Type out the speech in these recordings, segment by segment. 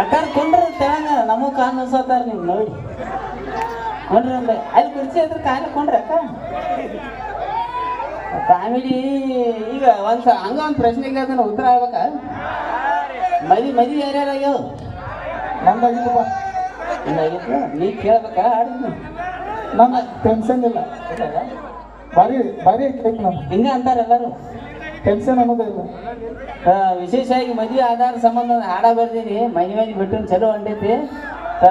ಅಕ್ಕಾರ ಕುಂಡ್ರ ತೆಳಂಗ ನಮಗ್ ಕಾನ್ ಅನ್ಸತ್ತಾರ ನೀವು ನೋಡಿ. ಕುಂಡ್ರ ಅಂದೆ ಅಲ್ಲಿ ಕುರ್ಚಿ ಹತ್ರ ಕಾಲ ಕುಂಡ್ರ ಅಕ್ಕ? ಕಾಮಿಡಿ ಈಗ ಒಂದ್ಸ ಹಂಗ ಒಂದ್ ಪ್ರಶ್ನೆಗೆ ಅದನ್ನ ಉತ್ತರ ಆಗ್ಬೇಕ? ಮದಿ ಮದಿ ಯಾರ್ಯಾರಾಗ್ಯಾವ ನಮ್ದಾಗಿಲ್ಲಪ್ಪ ಹಿಂಗಾಗಿತ್ತು ನೀ ಕೇಳ್ಬೇಕ ಹಾಡಿದ್ನ ನಮ್ಮ ಟೆನ್ಷನ್ ಇಲ್ಲ. ಬರೀ ಬರೀ ಐತಿ ನಮ್ಗೆ. ಹಿಂಗ ಅಂತಾರ ಎಲ್ಲಾರು. ಟೆನ್ಷನ್ ಅನ್ನೋದಿಲ್ಲ ವಿಶೇಷವಾಗಿ ಮದುವೆ ಆಧಾರ ಸಂಬಂಧ ಹಾಡ ಬರ್ದೀನಿ ಮನೆ ಮನೆ ಬಿಟ್ಟು ಚಲೋ ಹೊಂಟೈತಿ.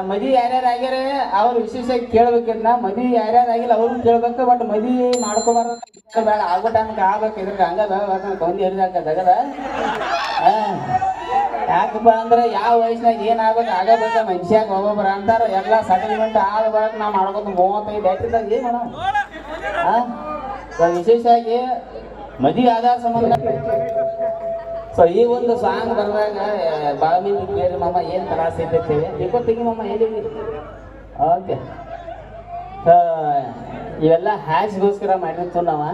ಮದಿ ಯಾರ್ಯಾರು ಆಗ್ಯಾರ ಅವ್ರು ವಿಶೇಷವಾಗಿ ಕೇಳ್ಬೇಕಿದ್ ನಾ ಮದಿ ಯಾರ್ಯಾರು ಆಗಿಲ್ಲ ಅವ್ರು ಕೇಳ್ಬೇಕು ಬಟ್ ಮದಿ ಮಾಡ್ಕೋಬಾರ ಬೇಡ ಆಗೋ ಟೈಮ್ಗೆ ಆಗ್ಬೇಕು. ಇದ್ರ ಹಂಗ ಬೇಡ ಕೊಂದಿ ಹಿಡಿದಾಕ ಯಾಕಪ್ಪ ಅಂದ್ರೆ ಯಾವ ವಯಸ್ಸಿನಾಗ ಏನಾಗಬೇಕು ಆಗ್ಬೇಕು ಮನುಷ್ಯಾಗ ಒಬ್ಬೊಬ್ರ ಅಂತಾರ, ಎಲ್ಲ ಸೆಟಲ್ಮೆಂಟ್ ಆಗ್ಬೇಕು ನಾ ಮಾಡ್ಕೊಂಡು ಮೂವತ್ತೈದು ಎಟ್ಟಿದಾಗ ಏನ್ ವಿಶೇಷವಾಗಿ ಮದುವೆ ಆಧಾರ ಸಂಬಂಧ. ಸೊ ಈ ಒಂದು ಸಾಂಗ್ ಬರ್ದಾಗ ಭಾಳ ಬೇರೆ ಮಾಮ, ಏನ್ ತ್ರಾಸ ಇರ್ತೈತೆ ದೀಪ ತೆಗಿ ಮಮ್ಮ ಹೇಳಿವಿ ಓಕೆ ಇವೆಲ್ಲ ಹ್ಯಾಚ್ಗೋಸ್ಕರ ಮಾಡಿರ್ತೀವಿ ನಾವು.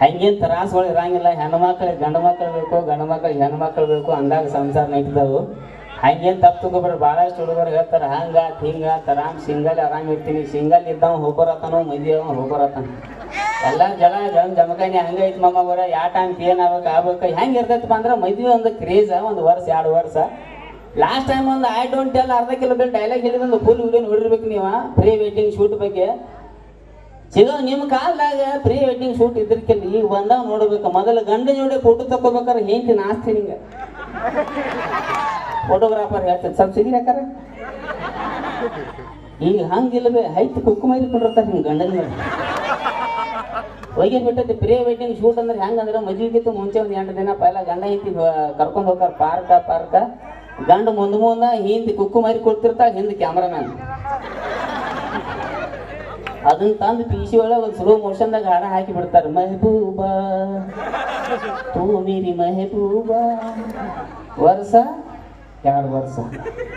ಹಂಗೇನು ತ್ರಾಸಗಳು ಇರಂಗಿಲ್ಲ. ಹೆಣ್ಮಕ್ಳಿಗೆ ಗಂಡು ಮಕ್ಳು ಬೇಕು ಗಂಡು ಮಕ್ಳಿಗೆ ಹೆಣ್ಮಕ್ಳು ಬೇಕು ಅಂದಾಗ ಸಂಸಾರ ನಡೀತಾವು. ಹಂಗೇನು ತಪ್ಪು ತಗೋಬೇಡ್ರಿ ಭಾಳಷ್ಟು ಹುಡುಗರು ಹೇಳ್ತಾರೆ ಹಂಗಾತ್ ಹಿಂಗಾತ್ ಆರಾಮ್ ಸಿಂಗಲ್, ಆರಾಮ್ ಇರ್ತೀನಿ, ಸಿಂಗಲ್ ಇದ್ದವ ಹೋಗೋರತ್ತಾನು ಮದುವೆ ಅವ ಹೋಗೋರತನ ಎಲ್ಲ ಜನ ಜನ ಹಂಗೆ ಹಂಗೈತಿ ಮಮ್ಮ ಬರ ಯಾವ ಟೈಮ್ ಏನ್ ಆಗ್ಬೇಕು ಆಗ್ಬೇಕು, ಹೆಂಗೆ ಇರ್ತೈತಪ್ಪ ಅಂದ್ರೆ ಮದ್ವೆ ಒಂದು ಕ್ರೇಜ ಒಂದು ವರ್ಷ, ಎರಡು ವರ್ಷ. ಲಾಸ್ಟ್ ಟೈಮ್ ಒಂದು ಐ ಡೋಂಟ್ ಟೆಲ್ ಅರ್ಧ ಕಿಲೋಮೀಟರ್ ಡೈಲಾಗ್ ಹೇಳಿದಂದು ಫುಲ್ ವಿಡಿಯೋ ನೋಡಿರ್ಬೇಕು ನೀವು ಪ್ರೀ ವೆಡ್ಡಿಂಗ್ ಶೂಟ್ ಬಗ್ಗೆ. ಸಿಗೋ ನಿಮ್ಮ ಕಾಲದಾಗ ಪ್ರೀ ವೆಡ್ಡಿಂಗ್ ಶೂಟ್ ಇದ್ರಕ್ಕಿಲ್ಲ ಈಗ ಬಂದಾಗ ನೋಡ್ಬೇಕು, ಮೊದಲು ಗಂಡ ಜೋಡಿ ಫೋಟೋ ತಗೋಬೇಕಾರೆ ಹೆಂಡ್ತಿ ನಾಸ್ತಿ ನಿಂಗೆ. ಫೋಟೋಗ್ರಾಫರ್ ಹೇಳ್ತಾರೆ ಸ್ವಲ್ಪ ಸಿಗಿ ಯಾಕಾರ ಈಗ ಹಂಗಿಲ್ಲವೇ ಹೈತ್ ಕುಕ್ಕುಮ ಇಟ್ಕೊಂಡಿರ್ತಾರೆ ಹಿಂಗೆ ಗಂಡನ ಮೇಲೆ. ಹೋಗಿ ಬಿಟ್ಟೈತಿ ಪ್ರೀ ವೆಡ್ಡಿಂಗ್ ಶೂಟ್ ಅಂದ್ರೆ ಹೆಂಗಂದ್ರೆ ಮದುವೆಗಿಂತ ಮುಂಚೆ ಒಂದು ಎಂಟು ದಿನ ಪೈಲ ಗಂಡ ಐತಿ ಕರ್ಕೊಂಡು ಹೋಗ್ತಾರೆ, ಪಾರ್ಕ ಪಾರ್ಕ. ಗಂಡ ಮುಂದೆ ಮುಂದೆ ಹಿಂದೆ ಕುಕ್ಕು ಮಾರಿ ಕೊಡ್ತಿರ್ತಾ ಹಿಂದೆ ಕ್ಯಾಮ್ರಾಮ್ಯಾನ್ ಅದನ್ನ ತಂದು ಪಿ ಸಿ ಒಳಗೆ ಒಂದು ಸ್ಲೋ ಮೋಷನ್ದಾಗ ಹಾಡ ಹಾಕಿ ಬಿಡ್ತಾರೆ, ಮೆಹಬೂಬಾ, ತೂ ಮೀರಿ ಮೆಹಬೂಬಾ, ವರ್ಷ ಎರಡು ವರ್ಷ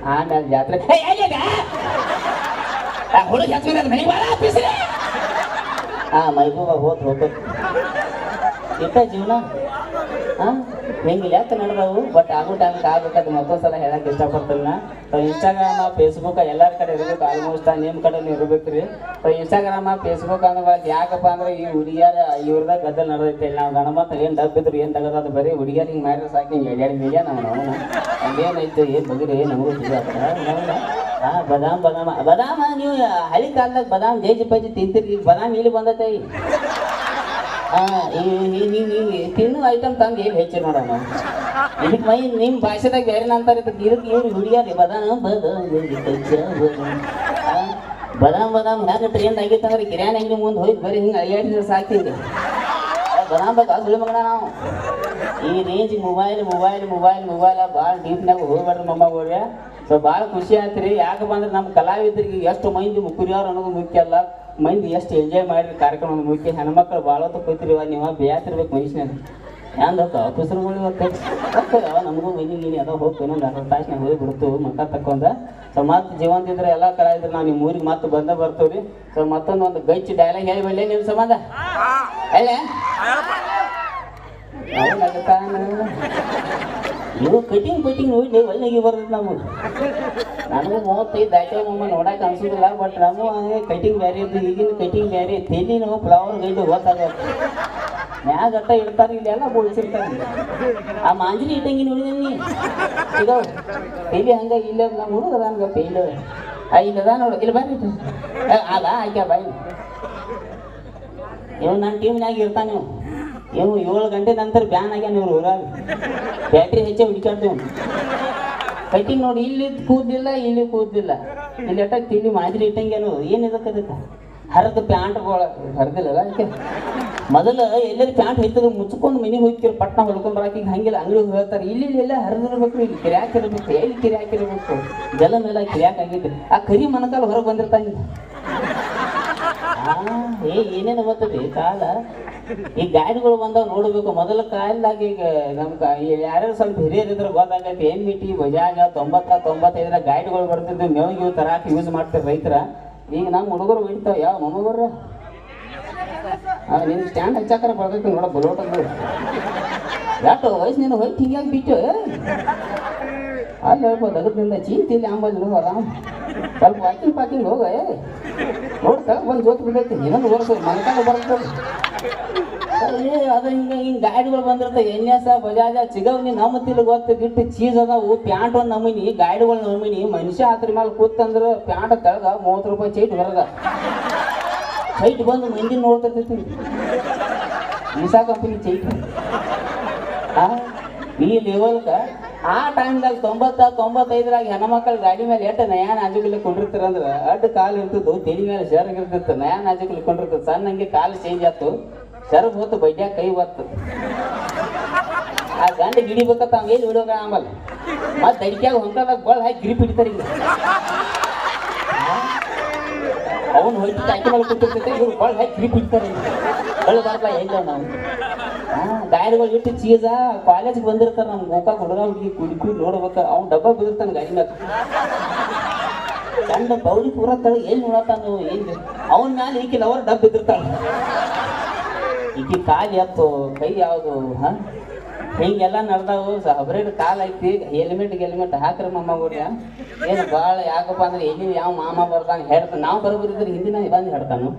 ಆಮೇಲೆ ಜಾತ್ರೆ "ಏ, ಎಲ್ಲಿಗ? ಆ ಹುಡುಗ ಹಚ್ಕೊಂಡ್ ಮನೆಗೆ ಬಾರ ಬಿಸಿಲು." ಆ ಮೈಬೂಬ ಹೋತ್ ಹೋಗ್ತದೆ ಇಟ್ಟ ಜೀವನ ಹಾ ಎತ್ತ ನಡೆದವು ಬಟ್ ಆಗೋ ಟೈಮ್ಗೆ ಆಗ್ಬೇಕಂತ ಮತ್ತೊಂದು ಸಲ ಹೇಳಕ್ಕೆ ಇಷ್ಟಪಡ್ತೀನಿ ನಾ. ಇನ್ಸ್ಟಾಗ್ರಾಮ ಫೇಸ್ಬುಕ್ ಎಲ್ಲರ ಕಡೆ ಇರ್ಬೇಕು ಆಲ್ಮೋಸ್ಟ್ ನಿಮ್ಮ ಕಡೆ ಇರ್ಬೇಕು ರೀ. ಇನ್ಸ್ಟಾಗ್ರಾಮ ಫೇಸ್ಬುಕ್ ಅಂದ್ರೆ ಯಾಕಪ್ಪ ಅಂದ್ರೆ ಈ ಹುಡುಗಿಯರ ಇವ್ರದಾಗ ಗದ್ದಲ್ ನಡೆದೈತೆ. ನಾವು ಗಣಮತ್ತ ಏನು ಡಬ್ಬಿದ್ರು ಏನು ತಗದ ಅದು ಬರೀ ಹುಡುಗಿಯರ್ ಹಿಂಗೆ ಮಾಡಿದ್ರೆ ಸಾಕಿ, ಹಿಂಗೆ ಮೀಡಿಯ ಮೀಡಿಯಾ ನಾವು ನಾವು ಅದೇನೈತೆ ಏನು ಬಗ್ರಿ ನಮಗೂ ಹಾ ಬದಾಮ್, ಬದಾಮ. ಬದಾಮ, ನೀವು ಹಳಿ ಕಾಲದಾಗ ಬದಾಮ್ ಜೇಜಿ ಪಜ್ಜಿ ತಿಂತಿರ್ಲಿ ಬದಾಮ್ ಇಲ್ಲಿ ಬಂದೈತೆ. ತಿನ್ನು ಐಟಮ್ ತಂದು ಏನು ಹೆಚ್ಚು ನೋಡೋಣ? ಇದಕ್ಕೆ ಮೈ ನಿಮ್ಮ ಭಾಷೆದಾಗ ಬೇರೆ ಅಂತಾರೆ ಇದಕ್ಕೆ ಇದಕ್ಕೆ ಇವ್ರು ಹುಡುಗಿಯಾರಿ ಬದಾಮ್ ಬದಾಮ್ ಬದಾಮ್. ಬದಾಮ್ ಹ್ಯಾಂಗ ಟ್ರೆಂಡ್ ಆಗೈತೆ ಅಂದ್ರೆ ಕಿರಾಣಿ ಅಂಗಡಿ ಮುಂದೆ ಹೋಗಿ ಬರೀ ಹಿಂಗೆ ಅಯ್ಯಾಡಿದ್ರೆ ಸಾಕಿಂಗೆ ಬದಾಮ್ ಬೇಕಾ ಸುಳಿ ಮಗಣ ನಾವು. ಈ range mobile mobile mobile mobile ಭಾಳ ಡೀಪ್ನಾಗ ಹೋಗ್ಬಾರ್ದು ಮಮ್ಮ ಹೋಗ್ರಿ ಸೊ ಭಾಳ ಖುಷಿ ಆಯ್ತು ರೀ. ಯಾಕಪ್ಪ ಅಂದ್ರೆ ನಮ್ಮ ಕಲಾವಿದರಿಗೆ ಎಷ್ಟು ಮಂದಿ ಕುರಿಯೋರು ಅನ್ನೋದು ಮುಖ್ಯ ಅಲ್ಲ. ಮಂದಿ ಎಷ್ಟು ಎಂಜಾಯ್ ಮಾಡಿರಿ ಕಾರ್ಯಕ್ರಮ ಮುಖ್ಯ. ಹೆಣ್ಮಕ್ಳು ಭಾಳ ಹೊತ್ತು ಕೂತಿರಿವ ನೀವು ಬೇಯಾತಿರ್ಬೇಕು ಮನುಷ್ಯನ ಹ್ಯಾಂಗ ಕುಸರು ಇವತ್ತು. ಹೋಗ್ತೇವೆ ನಮಗೂ ಮೈನಿ ನೀನು. ಅದ ಹೋಗ್ತು ಇನ್ನೊಂದು ಅರ್ಧ ತಾಸ್ನಾಗ ಹೋಗಿ ಬಿಡ್ತು. ಮಕ್ಕ ತಕ್ಕೊಂಡ. ಸೊ ಮತ್ತೆ ಜೀವಂತ ಇದ್ರೆ ಎಲ್ಲ ಕಲಾವಿದ್ರು ನಾವು ನಿಮ್ಮ ಊರಿಗೆ ಮತ್ತೆ ಬಂದೇ ಬರ್ತೀವಿ ರೀ. ಸೊ ಮತ್ತೊಂದು ಒಂದು ಗೈಚ್ ಡೈಲಾಗ್ ಹೇಳಿಬಿಡ್ಲಿ ನಿಮ್ಮ ಸಂಬಂಧ? ಹೇಳೆ ನೀವು ಕಟಿಂಗ್, ಪಟಿಂಗ್ ನೋಡಿ ಒಳ್ಳೆಗೆ ಬರ್ತದೆ ನಮಗೆ. ನನಗೂ ಮೂವತ್ತೈದು ದಾಟಿ ಮಮ್ಮ ನೋಡಕ್ಕೆ ಅನ್ಸೋದಿಲ್ಲ ಬಟ್ ನಮ್ಮ ಕಟಿಂಗ್ ಬೇರೆ ಇದ್ದು ಈಗಿನ ಕಟಿಂಗ್ ಬೇರೆ ತೆಲ್ಲಿ ನಾವು ಫ್ಲವರ್ ಗೈಡು ಗೊತ್ತಾಗಲ್ಲ ಮ್ಯಾಗ ಅಟ್ಟ ಇಡ್ತಾರೆ ಇಲ್ಲೆಲ್ಲ ಬೋಳ್ಸಿರ್ತಾರೆ. ಆ ಮಾಂಜರಿ ಇಟ್ಟಂಗಿ ನೋಡಿದೀನಿ ಈಗ ಇಲ್ಲಿ ಹಂಗ, ಇಲ್ಲ ನಮ್ಮ ಹುಡುಗ ನನಗೆ ಇಲ್ಲ. ಆ, ಇಲ್ಲ ಅದ ನೋಡು, ಇಲ್ಲಿ ಬರ್ರಿ ಅದ ಆಯ್ಕೆ ಬಾಯಿ. ಇವ್ ನನ್ನ ಟೀಮ್ನಾಗ ಇರ್ತಾನೆ ಇವ್ ಇವು ಏಳು ಗಂಟೆ ನಂತರ ಬ್ಯಾನ್ ಆಗ್ಯಾನ ಇವ್ರು ಊರಾಗ. ಬ್ಯಾಟ್ರಿ ಹೆಚ್ಚೆ ಹುಡುಕಾಡ್ತೇವೆ ಕಟ್ಟಿಂಗ್ ನೋಡಿ ಇಲ್ಲಿ ಕೂದಿಲ್ಲ ಇಲ್ಲಿ ಕೂದಿಲ್ಲ ಇಲ್ಲಿ ಅಟ್ಟ ತಿಳಿ ಮಾದರಿ ಇಟ್ಟಂಗೇನು ಏನಿದಕ್ಕೆ ಅದಕ್ಕೆ? ಹರಿದ ಪ್ಯಾಂಟ್ ಹರಿದಿಲ್ಲ ಅದಕ್ಕೆ? ಮೊದಲು ಎಲ್ಲರೂ ಪ್ಯಾಂಟ್ ಹೋಯ್ತದ ಮುಚ್ಕೊಂಡು ಮನೆಗೆ ಹೋಗ್ತಿರು ಪಟ್ನ ಹೊಡ್ಕೊಂಡು ಬರಕ್ಕೆ ಈಗ ಹಂಗಿಲ್ಲ ಅಂಗಡಿ ಹೇಳ್ತಾರೆ ಇಲ್ಲಿ ಇಲ್ಲಿ ಎಲ್ಲ ಹರಿದಿರ್ಬೇಕು ಇಲ್ಲಿ ಕಿರ್ಯಾಕ್ ಇರಬೇಕು ಎಲ್ಲಿ ಕಿರ್ಯಾಕ್ ಇರಬೇಕು? ಜಲ ಮೇಲೆ ಕಿರ್ಯಾಕ್ ಆಗಿದ್ದು ಆ ಕರಿ ಮನಕಾಲ ಹೊರಗೆ ಬಂದಿರ್ತಾನೆ. ಆ, ಏ ಏನೇನು ಗೊತ್ತದೆ ಕಾಲ ಈ ಗಾಡಿಗಳು ಬಂದಾಗ ನೋಡ್ಬೇಕು. ಮೊದಲ ಕಾಲದಾಗ ಈಗ ನಮ್ ಯಾರ್ಯಾರು ಸ್ವಲ್ಪ ಹಿರಿಯರಿದ್ರೆ ಗೊತ್ತಾಗೈತಿ ಏನ್ ಮಿಟಿ ಬಜಾಜ, ತೊಂಬತ್ತ, ತೊಂಬತ್ತೈದರ ಗಾಡಿಗಳು ಬರ್ತಿದ್ವು. ಮೇವಿಗೆ ತರಾಕ ಯೂಸ್ ಮಾಡ್ತಾರೆ ರೈತರ. ಈಗ ನಮ್ಮ ಹುಡುಗರು ಬಿಡ್ತಾವ ಯಾವ ಮೊಮ್ಮಗರು ನಿನ್ ಸ್ಟ್ಯಾಂಡ್ ಹಚ್ಚಾಕರ ಬರ್ಬೇಕು ನೋಡ, ಬಲೋಟ ಯಾಕೋ ವಯಸ್ಸು ನೀನು ಹೋಯ್ತು ಹಿಂಗಾಗಿ ಬಿಟ್ಟು ಅಲ್ಲಿ ಹೇಳ್ಬೋದು ಅದರಿಂದ ಚೀಂತಿಲ್ಲ ನೀವು ಆರಾಮ್ ಸ್ವಲ್ಪ ವಾಕಿಂಗ್ ಪಾಕಿಂಗ್ ಹೋಗ ನೋಡ್ತಾ ಬಂದು ಜೋತ್ ಬಿಡೈತಿ ಇನ್ನೊಂದು ವರ್ಷ ಮನಕಾಲ ಬರ್ತದೆ ಏ ಅದು ಹಿಂಗೆ ಹಿಂಗೆ ಗಾಡಿಗಳು ಬಂದಿರ್ತ ಎನ್ ಎಸ್ ಬಜಾಜ ಚಿಗವ್ನಿ ನಮ್ಮ ತಿಲ್ ಗೊತ್ತು ಗಿಟ್ಟು ಚೀಸ್ ಅದಾವು ಪ್ಯಾಂಟ್ ಒಂದು ನಮೂನಿ ಗಾಡಿಗಳು ನಮೂನಿ ಮನುಷ್ಯ ಆತ್ರ ಮೇಲೆ ಕೂತಂದ್ರೆ ಪ್ಯಾಂಟ್ ತೆಳಗ ಮೂವತ್ತು ರೂಪಾಯಿ ಚೈಟ್ ಬರದ ಚೈಟ್ ಬಂದು ಮಂದಿ ನೋಡ್ತಿರ್ತೈತಿ ವಿಸಾ ಕಂಪನಿ ಚೈಟ್. ಆ, ಈ ಲೆವೆಲ್ಗ ಆ ಟೈಮ್ದಾಗ ತೊಂಬತ್ತ, ತೊಂಬತ್ತೈದರಾಗ ಹೆಣ್ಮಕ್ಳು ಗಾಡಿ ಮೇಲೆ ಎಷ್ಟು ನಯಾ ನಾಜುಕಲ್ಲಿ ಕೊಂಡಿರ್ತಾರಂದ್ರೆ ಅಡ್ಡ ಕಾಲು ಇರ್ತಿದ್ದು ತೆಲಿ ಮೇಲೆ ಶರ್ಗ್ ಇರ್ತಿತ್ತು ನಯಾ ನಾಜುಕಲ್ಲಿ ಕೊಂಡಿರ್ತದೆ ಸಣ್ಣ ಹಂಗೆ ಕಾಲು ಚೇಂಜ್ ಆಯ್ತು ಶರ್ಗ್ ಹೊತ್ತು ಬೈಡ್ಯಾಗ ಕೈ ಒತ್ತು. ಆ ಗಂಡ ಗಿಡಿಬೇಕಂತ ಅವ್ನು ಎಲ್ಲಿ ಹಿಡೋಗ ಆಮಲ್ಲ ಮತ್ತೆ ಅಡಿಕೆಯಾಗ ಹೊಂಕದಾಗ ಗೋಳ್ ಹಾಕಿ ಗಿರಿ ಹಿಡಿತಾರೆ ಈಗ ಅವನು ಹೊಯ್ತು ಟಾಕಿ ಮೇಲೆ ಕೂತಿರ್ತೈತೆ, ಇವ್ರು ಗೋಳ್ ಹಾಕಿ ಗಿರಿ ಹಿಡಿತಾರೆ ಬೆಳೆ ಬರ್ಲ ಎಲ್ಲ ನಾವು? ಗಾಡಿಗಳು ಇಟ್ಟು ಚೀಸ ಕಾಲೇಜ್ಗೆ ಬಂದಿರ್ತಾರ ನಮ್ ಗೋಕಾಕ್ ಹುಡುಗ ಹುಡುಗಿ ಕುಡಿ ನೋಡ್ಬೇಕು. ಅವ್ನು ಡಬ್ಬ ಬಿದಿರ್ತಾನ ಗಾಡಿ ಮ್ಯಾಗ ಬೌಲಿ ಪೂರ ತಳ ಏನ್ ನೋಡತಾನು ಏನು ಅವನ ಮ್ಯಾಲ ಈಕಿ ಲವರ್ ಡಬ್ಬ ಬಿದ್ದಿರ್ತಾಳ. ಈಕಿ ಕಾಲು ಎತ್ತು, ಕೈ ಯಾವುದು, ಹಾ? ಹಿಂಗೆಲ್ಲ ನಡ್ದಾವು. ಸಬ್ರೇಟ್ ಕಾಲ್ ಐತಿ. ಹೆಲ್ಮೆಟ್ ಗೆಲ್ಮೆಟ್ ಹಾಕ್ರಿ ಮಾಮ ಗುಡಿಯ ಏನು ಭಾಳ ಯಾಕಪ್ಪ ಅಂದ್ರೆ ಎಲ್ಲಿ ಯಾವ ಮಾಮ ಬರ್ತಾನೆ ಹೇಳ್ತಾನೆ. ನಾವು ಬರೋಬರಿದ್ರೆ ಹಿಂದಿನ ಬಂದು ಹೇಳ್ತಾನು.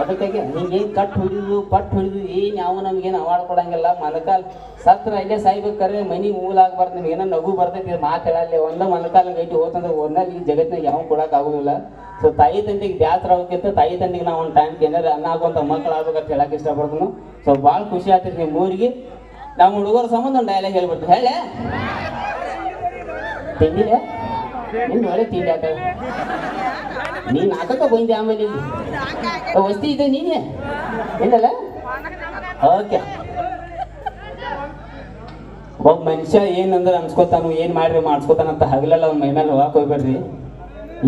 ಅದಕ್ಕಾಗಿ ಹಿಂಗೇನು ಕಟ್ ಹೊಡಿದು, ಪಟ್ ಹೊಡಿದು, ಏನು ಯಾವ ನಮಗೇನು ಅವಾರ್ಡ್ ಕೊಡಂಗಿಲ್ಲ. ಮನಕಾಲ್ ಸತ್ರ ಇಲ್ಲೇ ಸಾಯ್ಬೇಕಾರೆ ಮನಿ ಮೂಲ ಆಗ್ಬಾರ್ದು, ನಿಮ್ಗೆ ಏನೋ ನಗು ಬರ್ತೈತಿ ಮಾತಾಡಲ್ಲಿ ಒಂದೇ ಮನಕಾಲ ಗೈಟಿ ಹೋತಂದ್ರೆ ಒಂದಲ್ಲಿ ಈ ಜಗತ್ತಿನಾಗ ಯಾವ ಕೊಡಕ್ ಆಗುದಿಲ್ಲ. ಸೊ ತಾಯಿ ತಂದೆಗೆ ಬ್ಯಾಸರ ಆಗೋಕ್ಕಿಂತ ತಾಯಿ ತಂದೆಗೆ ನಾವು ಒಂದು ಟೈಮ್ ಏನಾರ ಅನ್ನ ಆಗುವಂಥ ಮಕ್ಕಳು ಆಗ್ಬೇಕಂತ ಹೇಳಕ್ ಇಷ್ಟಪಡ್ತೀನಿ. ಸೊ ಭಾಳ ಖುಷಿ ಆಗ್ತೈತಿ ನಿಮ್ಮ ಊರಿಗೆ. ನಮ್ಮ ಹುಡುಗರ ಸಂಬಂಧ ಒಂದು ಡೈಲಾಗ್ ಹೇಳ್ಬಿಡ್ತು ಹೇಳೆ. ತಿಂದಿಲ್ಲ ನಿನ್ನ ಒಳ್ಳೆ ತಿಂಡಿ ಆತ. ನೀನು ನಾಲ್ಕಕ್ಕೆ ಬಂದೆ ಆಮೇಲೆ ವಸ್ತಿ ಇದೆ ನೀನೆ? ಏನಲ್ಲ? ಓಕೆ. ಒಬ್ಬ ಮನುಷ್ಯ ಏನಂದ್ರೆ ಅನ್ಸ್ಕೊತಾನು, ಏನ್ ಮಾಡ್ರಿ ಮಾಡಿಸ್ಕೊತಾನಂತ ಹಗಲೆಲ್ಲ ಅವ್ನ ಮೈ ಮೇಲೆ ಹೋಗಕ್ ಹೋಗ್ಬೇಡ್ರಿ.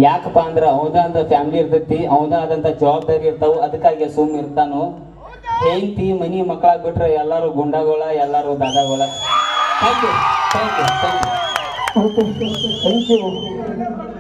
ಯಾಕಪ್ಪ ಅಂದ್ರೆ ಅವನ ಅಂತ ಫ್ಯಾಮಿಲಿ ಇರ್ತೈತಿ ಅವನ ಆದಂತ ಜವಾಬ್ದಾರಿ ಇರ್ತಾವ, ಅದಕ್ಕಾಗಿ ಸುಮ್ ಇರ್ತಾನು. ಹೆಂಡತಿ, ಮನಿ ಮಕ್ಕಳಾಗ್ಬಿಟ್ರೆ ಎಲ್ಲಾರು ಗುಂಡಾಗೋಳ, ಎಲ್ಲಾರು ದಾದಾಗೋಳ. Thank you thank you thank you thank you